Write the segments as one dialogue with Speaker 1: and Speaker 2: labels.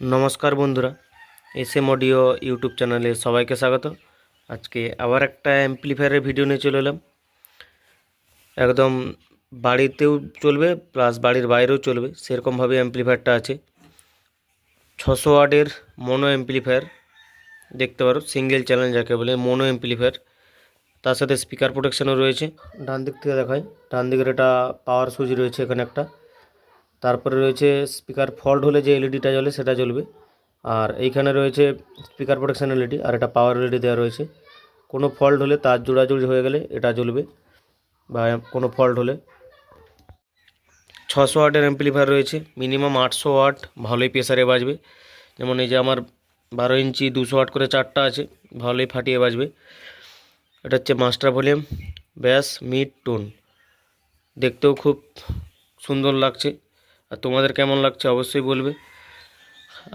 Speaker 1: নমস্কার বন্ধুরা S M audio YouTube চ্যানেলে সবাইকে স্বাগত। আজকে আবার একটা অ্যাম্পলিফায়ারের ভিডিও নিয়ে চলে এলাম। একদম বাড়িতেও চলবে, প্লাস বাড়ির বাইরেও চলবে, সেরকমভাবে অ্যাম্পলিফায়ারটা আছে। ছশো ওয়ার্ডের মোনো অ্যাম্পলিফায়ার, দেখতে পারো, সিঙ্গেল চ্যানেল যাকে বলে, মোনো অ্যাম্পলিফায়ার। তার সাথে স্পিকার প্রোটেকশনও রয়েছে ডান দিক থেকে দেখায় ডান দিকের এটা পাওয়ার সুইচ রয়েছে এখানে একটা। তারপরে রয়েছে স্পিকার ফল্ট হলে যে এলইডিটা জ্বলে সেটা জ্বলবে। আর এইখানে রয়েছে স্পিকার প্রোটেকশন এলইডি আর এটা পাওয়ার এলইডি দেওয়া রয়েছে। কোনো ফল্ট হলে তার জোড়াজুড়ি হয়ে গেলে এটা জ্বলবে বা কোনো ফল্ট হলে। ছশো ওয়াটের অ্যাম্পলিফায়ার রয়েছে, মিনিমাম আটশো ওয়াট ভালোই প্রেসারে বাজবে। যেমন এই যে আমার বারো ইঞ্চি, দুশো ওয়াট করে চারটা আছে, ভালোই ফাটিয়ে বাজবে। এটা হচ্ছে master volume, bass, mid tone. দেখতেও খুব সুন্দর লাগছে। আর তোমাদের কেমন লাগছে অবশ্যই বলবে।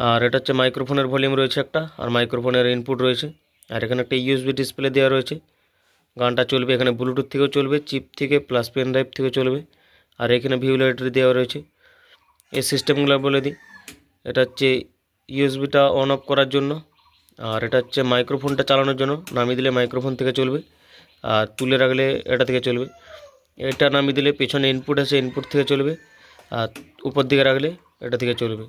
Speaker 1: আর এটা হচ্ছে মাইক্রোফোনের ভলিউম রয়েছে একটা, আর মাইক্রোফোনের ইনপুট রয়েছে। আর এখানে একটা ইউএসবি ডিসপ্লে দেওয়া রয়েছে। গানটা চলবে এখানে ব্লুটুথ থেকেও চলবে চিপ থেকে প্লাস পেন ড্রাইভ থেকে চলবে। আর এখানে ভিউলাইটারি দেওয়া রয়েছে। এই সিস্টেমগুলো বলে দিই। এটা হচ্ছে ইউএসবিটা অন অফ করার জন্য। আর এটা হচ্ছে মাইক্রোফোনটা চালানোর জন্য। নামিয়ে দিলে মাইক্রোফোন থেকে চলবে। আর তুলে রাখলে এটা থেকে চলবে। এটা নামিয়ে দিলে পেছনে ইনপুট আছে ইনপুট থেকে চলবে। আর উপর দিকে রাখলে এটা থেকে চলবে।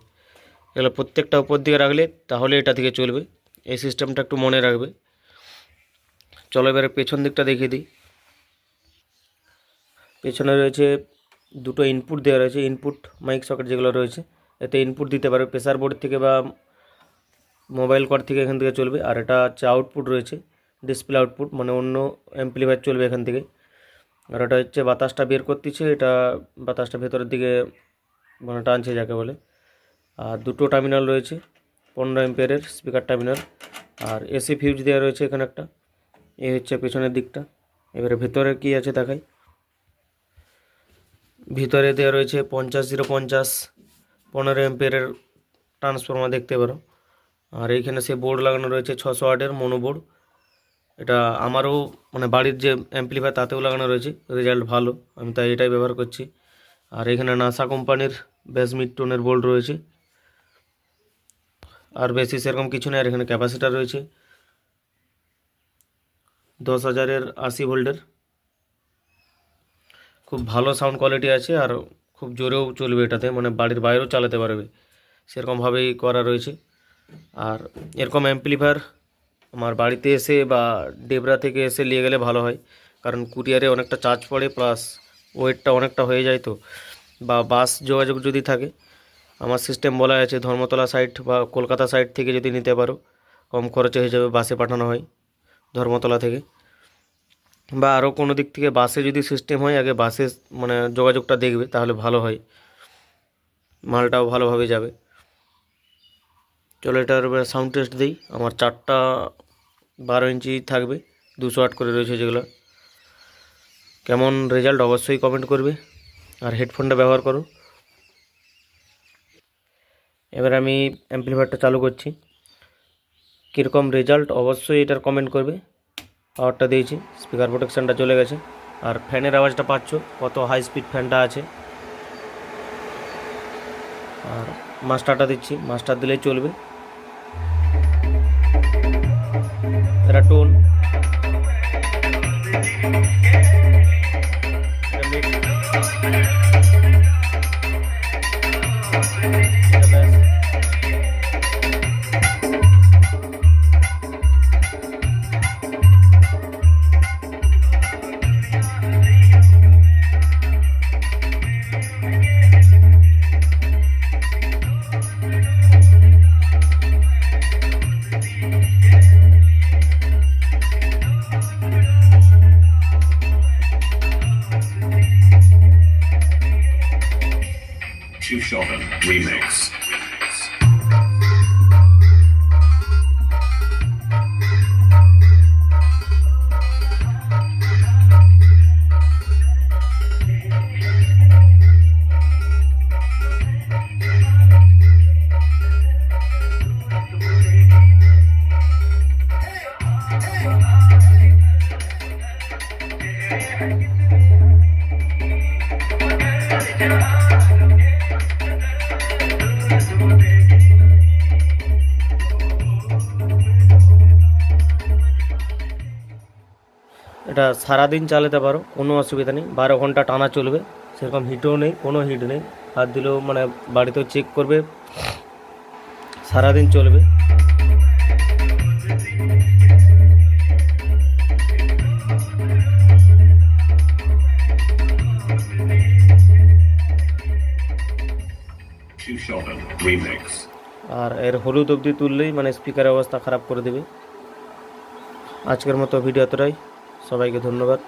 Speaker 1: এগুলো প্রত্যেকটা উপর দিকে রাখলে তাহলে এটা থেকে চলবে। এই সিস্টেমটা একটু মনে রাখবে। চলো এবারে পেছন দিকটা দেখিয়ে দিই। পেছনে রয়েছে দুটো ইনপুট দেওয়া রয়েছে ইনপুট মাইক সকেট যেগুলো রয়েছে। এতে ইনপুট দিতে পারবে প্রেসার বোর্ড থেকে বা মোবাইল কর থেকে এখান থেকে চলবে। আর এটা হচ্ছে আউটপুট রয়েছে ডিসপ্লে আউটপুট মানে অন্য অ্যাম্পলিফায়ার চলবে এখান থেকে। আর এটা হচ্ছে বাতাসটা বের করতেছে, এটা বাতাসটা ভেতরের দিকে মানে টানছে যাকে বলে। আর দুটো টার্মিনাল রয়েছে, পনেরো এম্পিয়ারের স্পিকার টার্মিনাল আর এসি ফিউজ দেওয়া রয়েছে এখানে একটা। এই হচ্ছে পেছনের দিকটা। এবারে ভেতরে কি আছে দেখাই। ভিতরে দেওয়া রয়েছে পঞ্চাশ জিরো পঞ্চাশ, পনেরো এম্পিয়ারের ট্রান্সফর্মার দেখতে পারো। আর এইখানে সে বোর্ড লাগানো রয়েছে ছশো আটের, মনোবোর্ড। এটা আমারও মানে বাড়ির যে অ্যাম্পলিফায়ার তাতেও লাগানো রয়েছে রেজাল্ট ভালো। আমি তাই এটাই ব্যবহার করছি। আর এখানে নাসা কোম্পানির বেস মিড টোনের বোল্ট রয়েছে। আর বেশি সেরকম কিছু নেই, আর এখানে ক্যাপাসিটার রয়েছে। দশ হাজারের আশি ভোল্টের। খুব ভালো সাউন্ড কোয়ালিটি আছে, আর খুব জোরেও চলবে এটাতে মানে বাড়ির বাইরেও চালাতে পারবে। সেরকমভাবেই করা রয়েছে। আর এরকম অ্যাম্পলিফায়ার আমার বাড়িতে এসে বা ডেবরা থেকে এসে নিয়ে গেলে ভালো হয়। কারণ কুরিয়ারে অনেকটা চার্জ পড়ে প্লাস ওয়েটটা অনেকটা হয়ে যায় তো। বা বাস যোগাযোগ যদি থাকে, আমার সিস্টেম বলা আছে ধর্মতলা সাইড বা কলকাতা সাইড থেকে যদি নিতে পারো, কম খরচে হয়ে যাবে বাসে পাঠানো হয় ধর্মতলা থেকে। বা আরও কোনো দিক থেকে বাসে যদি সিস্টেম হয়, আগে বাসে মানে যোগাযোগটা দেখবে, তাহলে ভালো হয়। মালটাও ভালোভাবে যাবে। চলো এটার সাউন্ড টেস্ট দিই। আমার চারটা বারো ইঞ্চি থাকবে, দুশো আট করে রয়েছে যেগুলো। কেমন রেজাল্ট অবশ্যই কমেন্ট করবে, আর হেডফোনটা ব্যবহার করো। এবার আমি অ্যাম্পলিফায়ারটা চালু করছি। কীরকম রেজাল্ট অবশ্যই এটার কমেন্ট করবে। পাওয়ারটা দিয়েছি স্পিকার প্রোটেকশানটা চলে গেছে। আর ফ্যানের আওয়াজটা পাচ্ছ, কত হাই স্পিড ফ্যানটা আছে। আর মাস্টারটা দিচ্ছি মাস্টার দিলেই চলবে। এটা
Speaker 2: Chu Shodan Remix.
Speaker 1: এটা সারাদিন চালাতে পারো কোনো অসুবিধা নেই। বারো ঘণ্টা টানা চলবে সেরকম হিটও নেই কোনো হিট নেই। হাত দিলেও মানে বাড়িতেও চেক করবে সারাদিন চলবে. আর এর হলুদ অবধি তুললেই মানে স্পিকারের অবস্থা খারাপ করে দেবে। আজকের মতো ভিডিও এতটাই। সবাইকে ধন্যবাদ।